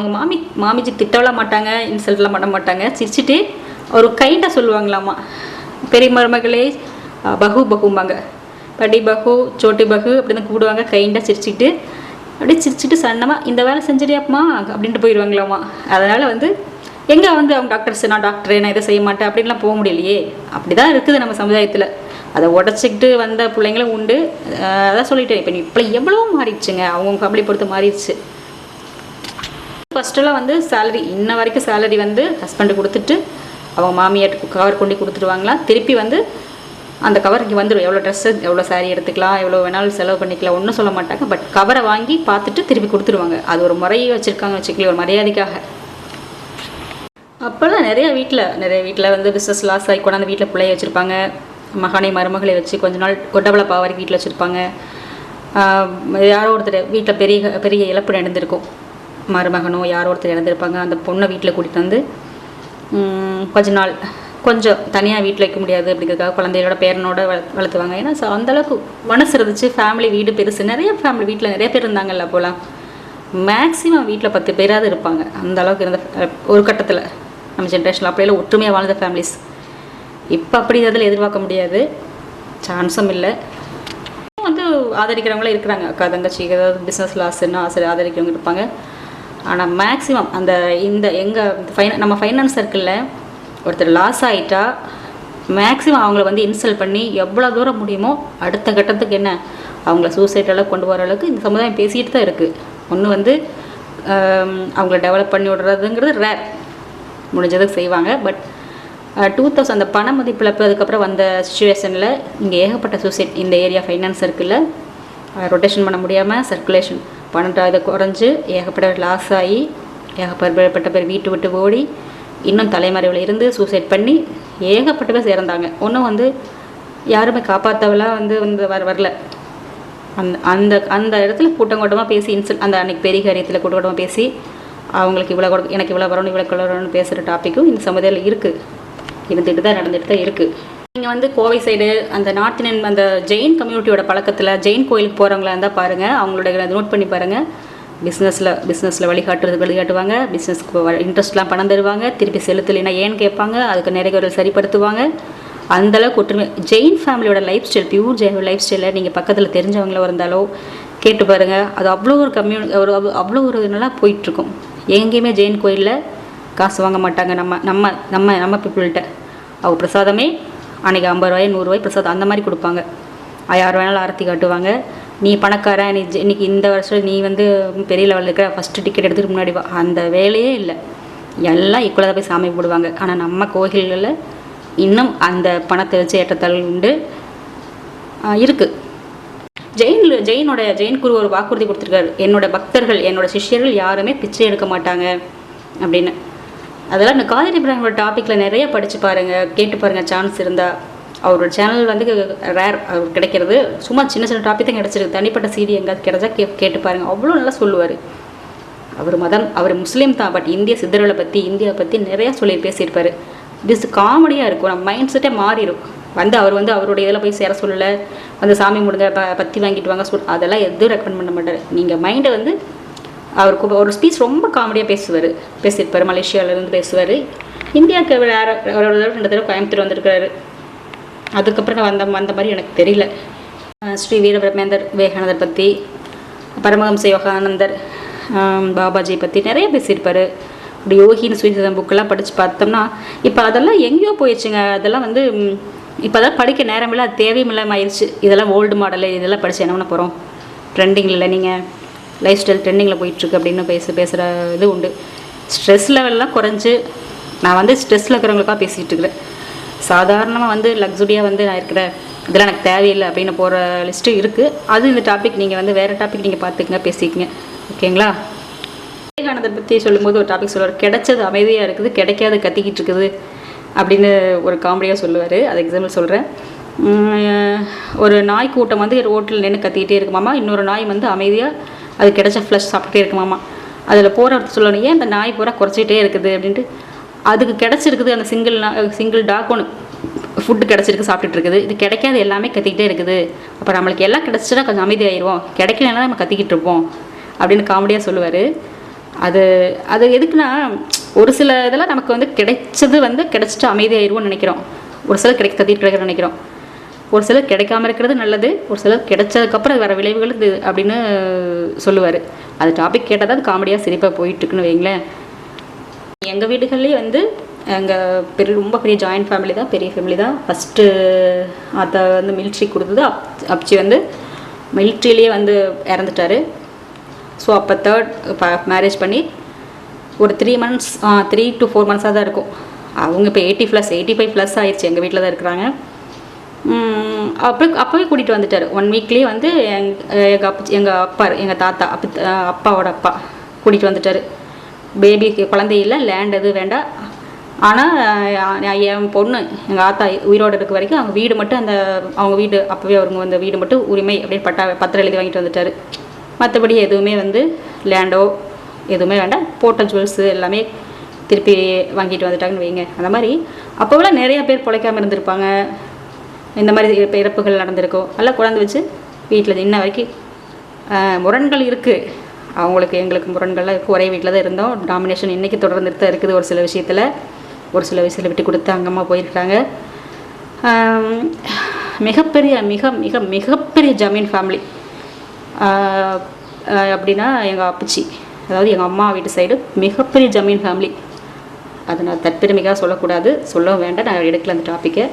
அவங்க மாமி மாமிஜி திட்டவெல்லாம் மாட்டாங்க இன்சல்ட்லாம் பண்ண மாட்டாங்க. சிரிச்சுட்டு ஒரு கைண்டாக சொல்லுவாங்களாமா. பெரிய மருமகளே பகு பகும்பாங்க படி பகு சோட்டி பகு அப்படின்னு கூப்பிடுவாங்க கைண்டாக சிரிச்சுட்டு. அப்படியே சிரிச்சுட்டு சன்னமாக இந்த வேலை செஞ்சிடியாப்பமா அப்படின்ட்டு போயிடுவாங்களாமா. அதனால் வந்து எங்கே வந்து அவங்க டாக்டர்ஸ் நான் டாக்டர் நான் இதை செய்ய மாட்டேன். அப்படின்லாம் போக முடியலையே. அப்படி தான் இருக்குது நம்ம சமுதாயத்தில். அதை உடச்சிக்கிட்டு வந்த பிள்ளைங்களும் உண்டு. அதான் சொல்லிட்டேன் இப்போ இப்போ எவ்வளோ மாறிடுச்சுங்க. அவங்கவுங்க ஃபேமிலி பொறுத்து மாறிடுச்சு. ஃபஸ்ட்டெல்லாம் வந்து சேலரி இன்ன வரைக்கும் சேலரி வந்து ஹஸ்பண்டு கொடுத்துட்டு அவங்க மாமியார் கவர் கொண்டு கொடுத்துருவாங்களா திருப்பி வந்து அந்த கவர் இங்கே வந்துடும் எவ்வளோ ட்ரெஸ்ஸு எவ்வளோ சாரீ எடுத்துக்கலாம் எவ்வளோ வேணாலும் செலவு பண்ணிக்கலாம் ஒன்றும் சொல்ல மாட்டாங்க. பட் கவரை வாங்கி பார்த்துட்டு திருப்பி கொடுத்துருவாங்க அது ஒரு முறையை வச்சுருக்காங்க வச்சுக்கல ஒரு மரியாதைக்காக. அப்போல்லாம் நிறைய வீட்டில் நிறைய வீட்டில் வந்து பிஸ்னஸ் லாஸ் ஆகி கொண்டாந்து வீட்டில் பிள்ளைய வச்சுருப்பாங்க. மகனை மருமகளை வச்சு கொஞ்ச நாள் கொட்டபளப்பா வரைக்கும் வீட்டில் வச்சுருப்பாங்க. யாரோ ஒருத்தர் வீட்டில் பெரிய பெரிய இழப்பு நடந்திருக்கும். மருமகனோ யாரோ ஒருத்தர் இறந்துருப்பாங்க அந்த பொண்ணை வீட்டில் கூட்டிகிட்டு வந்து கொஞ்ச நாள் கொஞ்சம் தனியாக வீட்டில் வைக்க முடியாது அப்படிங்கிறதுக்காக குழந்தைகளோட பேரனோட வளர்த்துவாங்க. ஏன்னா ஸோ அந்தளவுக்கு மனசு இருந்துச்சு ஃபேமிலி வீடு பெருசு. நிறைய ஃபேமிலி வீட்டில் நிறைய பேர் இருந்தாங்கல்ல போலாம் மேக்ஸிமம் வீட்டில் பத்து பேராவது இருப்பாங்க. அந்த அளவுக்கு இருந்த ஒரு கட்டத்தில் நம்ம ஜென்ரேஷனில் அப்படியெல்லாம் ஒற்றுமையாக வாழ்ந்த ஃபேமிலிஸ் இப்போ அப்படி அதில் எதிர்பார்க்க முடியாது. சான்ஸும் இல்லை. வந்து ஆதரிக்கிறவங்களே இருக்கிறாங்க. அக்கா தங்கச்சி ஏதாவது பிஸ்னஸ் லாஸ்ன்னு ஆசை ஆதரிக்கிறவங்க இருப்பாங்க. ஆனால் மேக்ஸிமம் அந்த இந்த எங்கள் ஃபைன நம்ம ஃபைனான்ஸ் சர்க்கிளில் ஒருத்தர் லாஸ் ஆகிட்டா மேக்ஸிமம் அவங்கள வந்து இன்சல்ட் பண்ணி எவ்வளோ தூரம் முடியுமோ அடுத்த கட்டத்துக்கு என்ன? அவங்கள சூசைட் அளவுக்கு கொண்டு வர அளவுக்கு இந்த சமுதாயம் பேசிகிட்டு தான் இருக்குது ஒன்று வந்து அவங்கள டெவலப் பண்ணி விடுறதுங்கிறது ரேர் முடிஞ்சதுக்கு செய்வாங்க. பட் டூ தௌசண்ட் அந்த பண மதிப்பிழப்பு அதுக்கப்புறம் வந்த சுச்சுவேஷனில் இங்கே ஏகப்பட்ட சூசைட் இந்த ஏரியா ஃபைனான்ஸ் சர்க்கிளில் ரொட்டேஷன் பண்ண முடியாமல் சர்க்குலேஷன் பன்னெண்டாவது குறைஞ்சு ஏகப்பட்ட லாஸ் ஆகி ஏகப்பட்ட பேர் வீட்டு விட்டு ஓடி இன்னும் தலைமறைவில் இருந்து சூசைட் பண்ணி ஏகப்பட்ட பேர் சேர்ந்தாங்க ஒன்றும் வந்து யாருமே காப்பாற்றவெல்லாம் வந்து வந்து வர வரல. அந்த அந்த அந்த இடத்துல கூட்டம் கூட்டமாக பேசி இன்சல் அந்த அன்னைக்கு பெரிய காரியத்தில் கூட்டம் கூட்டமாக பேசி அவங்களுக்கு இவ்வளோ எனக்கு இவ்வளோ வரணும் இவ்வளோ வரணும்னு பேசுகிற டாப்பிக்கும் இந்த சமுதாயத்தில் இருக்குது இருந்துட்டு தான் நடந்துட்டு தான் இருக்குது நீங்கள் வந்து கோவை சைடு அந்த நார்த் அந்த ஜெயின் கம்யூனிட்டியோட பழக்கத்தில் ஜெயின் கோயிலுக்கு போகிறவங்களா இருந்தால் பாருங்கள் அவங்களோட நோட் பண்ணி பாருங்கள் பிஸ்னஸில் பிஸ்னஸில் வழிகாட்டுறது வழிகாட்டுவாங்க. பிஸ்னஸ்க்கு இன்ட்ரெஸ்ட்லாம் பணம் தருவாங்க. திருப்பி செலுத்தலைன்னா ஏன்னு கேட்பாங்க. அதுக்கு நிறைய பேர் சரிப்படுத்துவாங்க. அந்தளவுக்கு ஒற்றுமை. ஜெயின் ஃபேமிலியோட life style pure Jain life ஸ்டைலில் நீங்கள் பக்கத்தில் தெரிஞ்சவங்களோ இருந்தாலோ கேட்டு பாருங்கள் அது அவ்வளோ ஒரு கம்யூனி ஒரு அவ்வளோ ஒரு நல்லா போயிட்டுருக்கும். எங்கேயுமே ஜெயின் கோயிலில் காசு வாங்க மாட்டாங்க நம்ம நம்ம நம்ம நம்ம பீப்புள்கிட்ட அவ பிரசாதமே அன்றைக்கி ஐம்பது ரூபாய் நூறுரூவாய் பிரசாதம் அந்த மாதிரி கொடுப்பாங்க. யார் வேணாலும் ஆரத்தி காட்டுவாங்க. நீ பணக்காரன் நீ ஜெ- இன்னைக்கு இந்த வருஷம் நீ வந்து பெரிய லெவலில் இருக்கிற ஃபஸ்ட்டு டிக்கெட் எடுத்துட்டு முன்னாடி வா. அந்த வேலையே இல்லை. எல்லாம் ஈக்குவலாக தான் போய் சாமி போடுவாங்க ஆனால் நம்ம கோயில்களில் இன்னும் அந்த பணத்தை வச்சு ஏற்றத்தாள் உண்டு. இருக்குது ஜெயின் ஜெயினோட ஜெயின் குரு ஒரு வாக்குறுதி கொடுத்துருக்காரு. என்னோட பக்தர்கள் என்னோட சிஷ்யர்கள் யாருமே பிச்சை எடுக்க மாட்டாங்க அப்படின்னு. அதெல்லாம் இந்த காதரி இப்ராஹிமோட டாப்பிக்கில் நிறைய படித்து பாருங்கள் கேட்டு பாருங்கள் சான்ஸ் இருந்தால் அவரோட சேனல் வந்து ரேர் அவர் கிடைக்கிறது. சும்மா சின்ன சின்ன டாபிக் தான் கிடச்சிருக்கு. தனிப்பட்ட சீடி எங்கேயாவது கிடைச்சா கே கேட்டு பாருங்கள் அவ்வளோ நல்லா சொல்லுவார். அவர் மதம் அவர் முஸ்லீம் தான் பட் இந்திய சித்தர்களை பற்றி இந்தியாவை பற்றி நிறையா சொல்லி பேசியிருப்பார். திஸ் காமெடியாக இருக்கும். நம்ம மைண்ட் செட்டே மாறிடும் வந்து அவர் வந்து அவருடைய இதில் போய் சேர சொல்லலை. வந்து சாமி முடிஞ்ச ப பற்றி வாங்கிட்டு வாங்க சொல் அதெல்லாம் எதுவும் ரெக்கமெண்ட் பண்ண மாட்டார். நீங்கள் மைண்டை வந்து அவருக்கு ஒரு ஸ்பீச் ரொம்ப காமெடியாக பேசுவார். பேசியிருப்பார் மலேசியாவிலேருந்து பேசுவார். இந்தியாவுக்கு வேறு ஒரு தடவை ரெண்டு தடவை கோயம்புத்தூர் வந்திருக்காரு அதுக்கப்புறம் வந்த வந்த மாதிரி எனக்கு தெரியல. ஸ்ரீ வீரபிரமேந்தர் விவேகானந்தர் பற்றி பரமஹம்ச யோகானந்தர் பாபாஜி பற்றி நிறைய பேசியிருப்பார். இப்படி யோகின்னு சுயசிதம் புக்கெல்லாம் படித்து பார்த்தோம்னா இப்போ அதெல்லாம் எங்கேயோ போயிடுச்சுங்க. அதெல்லாம் வந்து இப்போ அதெல்லாம் படிக்க நேரமில்லை அது தேவையும் இல்லாமல் ஆயிடுச்சு இதெல்லாம் ஓல்டு மாடலு இதெல்லாம் படித்து என்ன பண்ண போகிறோம் ட்ரெண்டிங்கில் இல்லை நீங்கள் லைஃப் ஸ்டைல் ட்ரெண்டிங்கில் போயிட்டுருக்கு அப்படின்னு பேச பேசுகிற இது உண்டு ஸ்ட்ரெஸ் லெவல்லாம் குறைஞ்சி நான் வந்து ஸ்ட்ரெஸ்ஸில் இருக்கிறவங்களுக்காக பேசிகிட்டு இருக்கிறேன். சாதாரணமாக வந்து லக்ஸுரியாக வந்து நான் இருக்கிறேன் இதெல்லாம் எனக்கு தேவையில்லை அப்படின்னு போகிற லிஸ்ட்டு இருக்குது அது இந்த டாபிக் நீங்கள் வந்து வேறு டாபிக் நீங்கள் பார்த்துக்குங்க பேசிக்கங்க. ஓகேங்களா? விவேகானந்தர் பற்றி சொல்லும்போது ஒரு டாபிக் சொல்லுவார். கிடைச்சது அமைதியாக இருக்குது கிடைக்காது கத்திக்கிட்டு இருக்குது அப்படின்னு ஒரு காமெடியாக சொல்லுவார். அது எக்ஸாம்பிள் சொல்கிறேன் ஒரு நாய் கூட்டம் வந்து ரோட்டில் நின்று கத்திக்கிட்டே இருக்குமாமா இன்னொரு நாய் வந்து அமைதியாக அது கிடச்ச ஃப்ளஷ் சாப்பிட்டுட்டே இருக்குமாமா அதில் போகிற சொல்லணும். ஏன் அந்த நாய் பூரா குறைச்சிக்கிட்டே இருக்குது அப்படின்ட்டு. அதுக்கு கிடச்சிருக்குது அந்த சிங்கிள் சிங்கிள் டாக் ஒன்று ஃபுட்டு கிடச்சிருக்கு சாப்பிட்டுட்டு இருக்குது. இது கிடைக்காது எல்லாமே கத்திக்கிட்டே இருக்குது. அப்போ நம்மளுக்கு எல்லாம் கிடச்சிட்டா கொஞ்சம் அமைதியாயிருவோம். கிடைக்கலன்னா நம்ம கத்திக்கிட்டு இருப்போம். அப்படின்னு காமெடியாக சொல்லுவார். அது அது எதுக்குன்னா ஒரு சில இதெல்லாம் நமக்கு வந்து கிடைச்சது வந்து கிடைச்சிட்டு அமைதியாயிருவோம்னு நினைக்கிறோம். ஒரு சில கிடைக்க கத்திட்டு கிடைக்கிறோம் நினைக்கிறோம். ஒரு சிலர் கிடைக்காம இருக்கிறது நல்லது ஒரு சிலர் கிடைச்சதுக்கப்புறம் வேறு விளைவுகள் இது அப்படின்னு சொல்லுவார். அது டாபிக் கேட்டால் தான் காமெடியாக சிரிப்பாக போயிட்டுருக்குன்னு வைங்களேன் எங்கள் வீடுகள்லேயே வந்து எங்கள் பெரிய ரொம்ப பெரிய ஜாயிண்ட் ஃபேமிலி தான் பெரிய ஃபேமிலி தான். ஃபஸ்ட்டு அதை வந்து மிலிட்ரி கொடுத்தது அப் அப்ச்சி வந்து மிலிட்ரிலேயே வந்து இறந்துட்டாரு. ஸோ அப்போ தேர்ட் மேரேஜ் பண்ணி ஒரு three months three to four மந்த்ஸாக தான் இருக்கும். அவங்க இப்போ eighty plus eighty five plus ஆயிடுச்சு எங்கள் வீட்டில் தான் இருக்கிறாங்க. அப்போ அப்போவே கூட்டிகிட்டு வந்துட்டார். ஒன் வீக்லேயே வந்து எங் எங்கள் அப்பா எங்கள் அப்பா எங்கள் தாத்தா அப்ப அப்பாவோட அப்பா கூட்டிகிட்டு வந்துட்டார். பேபிக்கு குழந்தை இல்லை லேண்ட் எதுவும் வேண்டாம். ஆனால் என் பொண்ணு எங்கள் ஆத்தா உயிரோடு இருக்க வரைக்கும் அவங்க வீடு மட்டும் அந்த அவங்க வீடு அப்போவே அவங்க அந்த வீடு மட்டும் உரிமை அப்படியே பட்டா பத்திரம் எழுதி வாங்கிட்டு வந்துட்டார். மற்றபடி எதுவுமே வந்து லேண்டோ எதுவுமே வேண்டாம். போட்ட ஜுவல்ஸு எல்லாமே திருப்பி வாங்கிட்டு வந்துட்டாங்கன்னு வைங்க அந்த மாதிரி அப்போவெல்லாம் நிறைய பேர் பிழைக்காம இருந்திருப்பாங்க. இந்த மாதிரி இப்போ இறப்புகள் நடந்திருக்கோ? நல்லா குழந்தை வச்சு வீட்டில் இன்ன வரைக்கும் முரண்கள் இருக்குது அவங்களுக்கு எங்களுக்கு முரண்கள்லாம் இருக்குது ஒரே வீட்டில் தான் இருந்தோம். டாமினேஷன் இன்றைக்கி தொடர்ந்துட்டு தான் இருக்குது ஒரு சில விஷயத்தில். ஒரு சில விஷயத்தில் விட்டு கொடுத்து அங்கம்மா போயிருக்காங்க. மிகப்பெரிய மிக மிக மிகப்பெரிய ஜமீன் ஃபேமிலி அப்படின்னா எங்கள் அப்பச்சி. அதாவது எங்கள் அம்மா வீட்டு சைடு மிகப்பெரிய ஜமீன் ஃபேமிலி அதை நான் தற்பெருமைக்காக சொல்லக்கூடாது. சொல்லவும் வேண்டாம். நான் எடுக்கல அந்த டாப்பிக்கை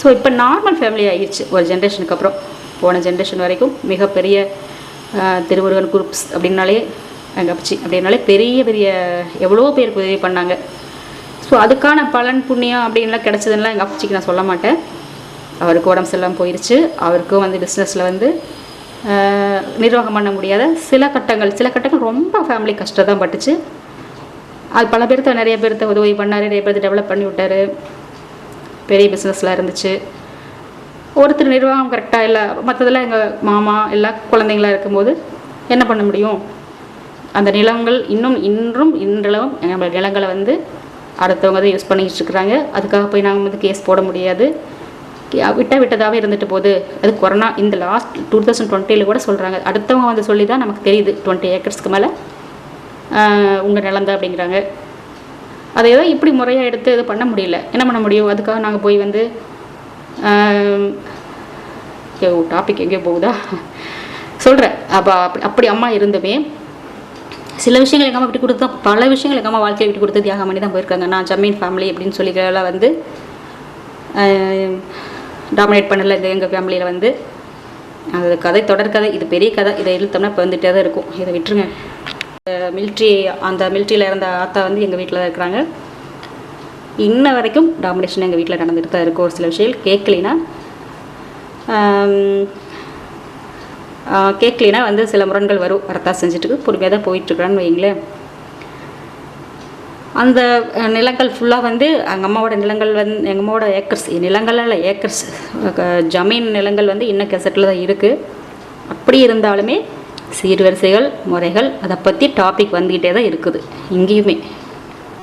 ஸோ இப்போ நார்மல் ஃபேமிலி ஆகிடுச்சு ஒரு ஜென்ரேஷனுக்கு அப்புறம். போன ஜென்ரேஷன் வரைக்கும் மிகப்பெரிய திருமுருகன் குரூப்ஸ் அப்படின்னாலே எங்கள் அப்பச்சி அப்படின்னாலே பெரிய பெரிய எவ்வளோ பேருக்கு உதவி பண்ணாங்க. ஸோ அதுக்கான பலன் புண்ணியம் அப்படின்லாம் கிடச்சதுன்னா எங்கள் அப்பச்சிக்கு நான் சொல்ல மாட்டேன். அவருக்கு உடம்பு சரியில்லாமல் போயிடுச்சு அவருக்கும் வந்து பிஸ்னஸில் வந்து நிர்வாகம் பண்ண முடியாத சில கட்டங்கள் சில கட்டங்கள் ரொம்ப ஃபேமிலி கஷ்டம் தான் பட்டுச்சு. அது பல பேர்த்த நிறைய பேர்த்த உதவி பண்ணார் நிறைய பேர்த்த டெவலப் பண்ணி விட்டாரு பெரிய பிஸ்னஸ்லாம் இருந்துச்சு. ஒருத்தர் நிர்வாகம் கரெக்டாக இல்லை மற்றதெல்லாம் எங்கள் மாமா எல்லாம் குழந்தைங்களா இருக்கும்போது என்ன பண்ண முடியும்? அந்த நிலங்கள் இன்னும் இன்றும் இன்றளவும் நம்ம நிலங்களை வந்து அடுத்தவங்க தான் யூஸ் பண்ணிக்கிட்டு இருக்கிறாங்க. அதுக்காக போய் நாங்கள் வந்து கேஸ் போட முடியாது. விட்டால் விட்டதாகவே இருந்துட்டு போகுது. அது கொரோனா இந்த லாஸ்ட் டூ தௌசண்ட் டுவெண்ட்டியில் கூட சொல்கிறாங்க அடுத்தவங்க வந்து சொல்லி தான் நமக்கு தெரியுது. டுவெண்ட்டி ஏக்கர்ஸ்க்கு மேலே உங்கள் நிலம் தான் அப்படிங்கிறாங்க. அதை ஏதோ இப்படி முறையாக எடுத்து இது பண்ண முடியல. என்ன பண்ண முடியும்? அதுக்காக நாங்கள் போய் வந்து டாபிக் எங்கேயோ போகுதா? சொல்கிறேன் அப்போ அப்படி அப்படி அம்மா இருந்துமே சில விஷயங்கள் எங்கள் அம்மா விட்டு கொடுத்தா பல விஷயங்கள் எங்கள் அம்மா வாழ்க்கையை விட்டு கொடுத்து தியாகம் பண்ணி தான் போயிருக்காங்க. நான் ஜமீன் ஃபேமிலி அப்படின்னு சொல்லிக்கலாம் வந்து டாமினேட் பண்ணலை இந்த எங்கள் ஃபேமிலியில் வந்து. அது கதை தொடர்கதை இது பெரிய கதை. இதை இழுத்தோம்னா இப்போ வந்துட்டே தான் இருக்கும். இதை விட்டுருங்க. மிலிட்ரி அந்த மிலிட்ரியில் இருந்த ஆத்தா வந்து எங்கள் வீட்டில் தான் இருக்கிறாங்க. இன்ன வரைக்கும் டாமினேஷன் எங்கள் வீட்டில் நடந்துட்டு தான் இருக்கும் ஒரு சில விஷயங்கள். கேட்கலினா கேட்கலினா வந்து சில முரண்கள் வரும். வரத்தான் செஞ்சுட்டு பொறுமையாக தான் போயிட்டுருக்குறான்னு வைங்களேன் அந்த நிலங்கள் ஃபுல்லாக வந்து எங்கள் அம்மாவோட நிலங்கள் வந்து எங்கள் அம்மாவோட ஏக்கர்ஸ் நிலங்களால் இல்லை ஏக்கர்ஸ் ஜமீன் நிலங்கள் வந்து இன்னும் கெசட்டில் தான் இருக்குது அப்படி இருந்தாலுமே சீர்வரிசைகள் முறைகள் அதை பற்றி டாபிக் வந்துக்கிட்டே தான் இருக்குது. இங்கேயுமே.